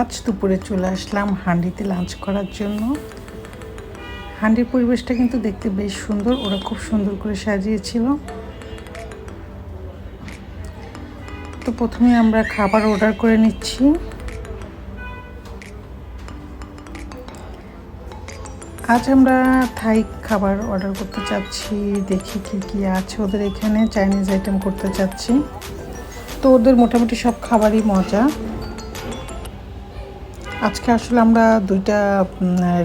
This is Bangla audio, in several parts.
আজ দুপুরে চলে আসলাম হান্ডিতে লাঞ্চ করার জন্য। হান্ডির পরিবেশটা কিন্তু দেখতে বেশ সুন্দর, ওরা খুব সুন্দর করে সাজিয়েছিল। তো প্রথমে আমরা খাবার অর্ডার করে নিচ্ছি। আজ আমরা থাই খাবার অর্ডার করতে চাচ্ছি, দেখি কি কি আছে ওদের এখানে চাইনিজ আইটেম করতে চাচ্ছি। তো ওদের মোটামুটি সব খাবারই মজা। আজকে আসলে আমরা দুইটা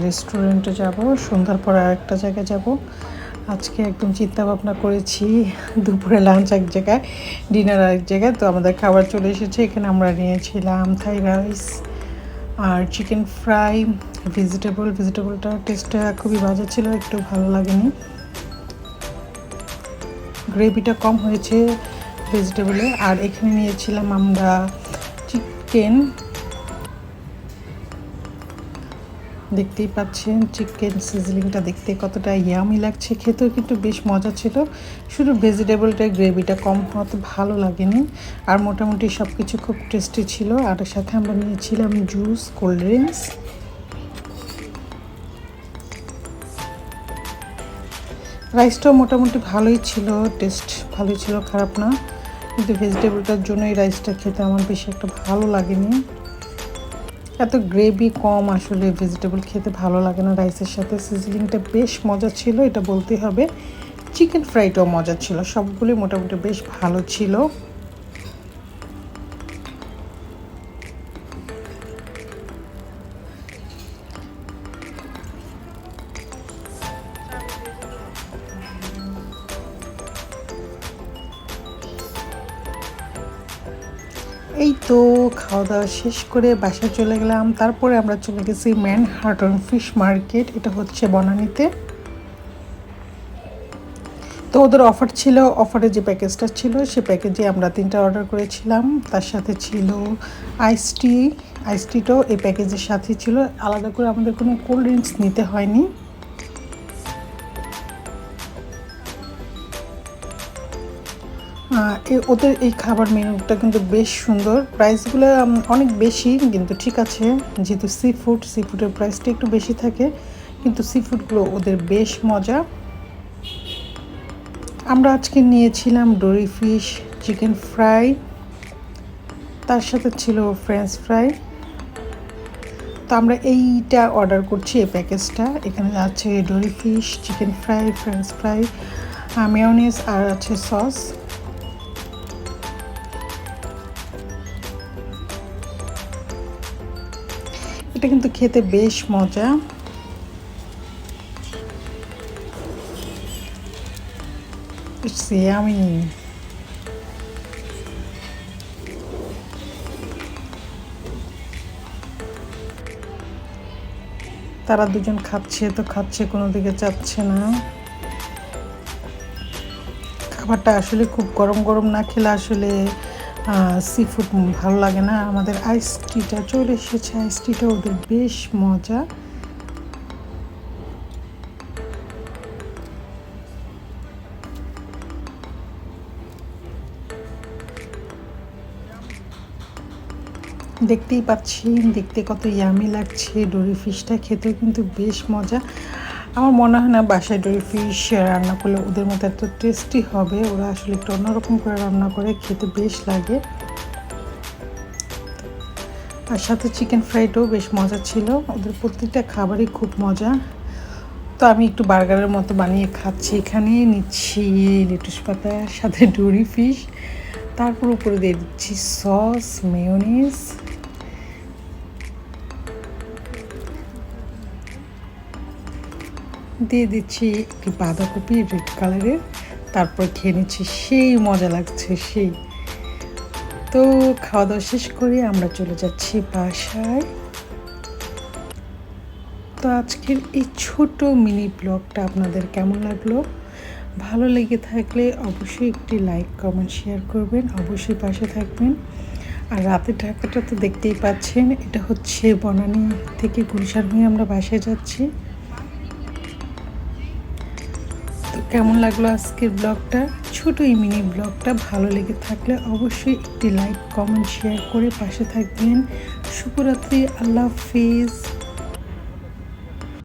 রেস্টুরেন্টে যাব, সন্ধ্যার পর আরেকটা জায়গায় যাব। আজকে একদম চিন্তা ভাবনা করেছি, দুপুরে লাঞ্চ এক জায়গায় ডিনার আরেক জায়গায়, তো আমাদের খাবার চলে এসেছে, এখানে আমরা নিয়েছিলাম থাই রাইস আর চিকেন ফ্রাই ভেজিটেবল ভেজিটেবলটা টেস্টটা খুবই বাজে ছিল, একটু ভালো লাগেনি। গ্রেভিটা কম হয়েছে ভেজিটেবলে আর এখানে নিয়েছিলাম আমরা চিকেন দেখতেই পাচ্ছেন চিকেন সিজলিংটা দেখতে কতটা ইয়ামি লাগছে। খেতেও কিন্তু বেশ মজা ছিল। শুধু ভেজিটেবলটা গ্রেভিটা কম হওয়াতে ভালো লাগেনি। আর মোটামুটি সব কিছু খুব টেস্টি ছিল। আর সাথে আমরা নিয়েছিলাম জুস কোল্ড ড্রিঙ্কস রাইসটাও মোটামুটি ভালোই ছিল। টেস্ট ভালোই ছিল, খারাপ না। কিন্তু ভেজিটেবলটার জন্য এই রাইসটা খেতে আমার বেশি একটা ভালো লাগেনি। এত গ্রেভি কম, আসলে ভেজিটেবল খেতে ভালো লাগে না রাইসের সাথে। সিজলিংটা বেশ মজা ছিল, এটা বলতে হবে। চিকেন ফ্রাইটাও মজা ছিল সবগুলি মোটামুটি বেশ ভালো ছিল। এই তো খাওয়া দাওয়া শেষ করে বাসায় চলে গেলাম। তারপরে আমরা চলে গেছি ম্যান হার্টন ফিশ মার্কেট এটা হচ্ছে বনানীতে। তো ওদের অফার ছিল অফারে যে প্যাকেজটা ছিল, সে প্যাকেজে আমরা তিনটা অর্ডার করেছিলাম। তার সাথে ছিল আইস টি আইস টিটাও এই প্যাকেজের সাথে ছিল। আলাদা করে আমাদের কোনো কোল্ড ড্রিঙ্কস নিতে হয়নি। ওদের এই খাবার মেনুটা কিন্তু বেশ সুন্দর। প্রাইসগুলো অনেক বেশি, কিন্তু ঠিক আছে। যেহেতু সি ফুড সি ফুডের প্রাইসটা একটু বেশি থাকে, কিন্তু সি ফুডগুলো ওদের বেশ মজা। আমরা আজকে নিয়েছিলাম ডোরি ফিশ চিকেন ফ্রাই তার সাথে ছিল ফ্রেঞ্চ ফ্রাই তো আমরা এইটা অর্ডার করছি, এই প্যাকেজটা এখানে আছে dory fish chicken fry French fry mayonnaise আর আছে সস এটা কিন্তু খেতে বেশ মজা। আমি তারা দুজন খাচ্ছে, তো খাচ্ছে, কোনো দিকে যাচ্ছে না। খাবারটা আসলে খুব গরম গরম না খেলে আসলে সি ফুড ভালো লাগে না। আমাদের আইস টিটা চলে এসেছে। আইস টিটা ওদের বেশ মজা। দেখতেই পাচ্ছি দেখতে কত ইয়ামি লাগছে। ডোরি ফিশটা খেতেও কিন্তু বেশ মজা। আমার মনে হয় না বাসায় ডোরি ফিশ রান্না করলে ওদের মতো এত টেস্টি হবে। ওরা আসলে একটু অন্যরকম করে রান্না করে, খেতে বেশ লাগে। আর সাথে চিকেন ফ্রাইটাও বেশ মজা ছিল। ওদের প্রত্যেকটা খাবারই খুব মজা। তো আমি একটু বার্গারের মতো বানিয়ে খাচ্ছি। এখানে নিচ্ছি লেটুস পাতার সাথে ডোরি ফিশ তারপর উপরে দিয়ে দিচ্ছি সস মেয়নিস দিয়ে দিচ্ছি একটি বাঁধাকপি রেড কালারের তারপর খেয়ে নিচ্ছি সেই মজা লাগছে, সেই। তো খাওয়া দাওয়া শেষ করে আমরা চলে যাচ্ছি বাসায়। তো আজকের এই ছোট মিনি ব্লগটা আপনাদের কেমন লাগল? ভালো লেগে থাকলে অবশ্যই একটি লাইক কমেন্ট শেয়ার করবেন, অবশ্যই পাশে থাকবেন। আর রাতের ঢাকাটা তো দেখতেই পাচ্ছেন, এটা হচ্ছে বনানী থেকে গুলশান হয়ে আমরা বাসায় যাচ্ছি। কেমন লাগল আজকের ব্লগটা? ছোট এই মিনি ব্লগটা ভালো লেগে থাকলে অবশ্যই একটি লাইক, কমেন্ট শেয়ার করে পাশে থাকবেন। শুভরাত্রি, আল্লাহ হাফিজ।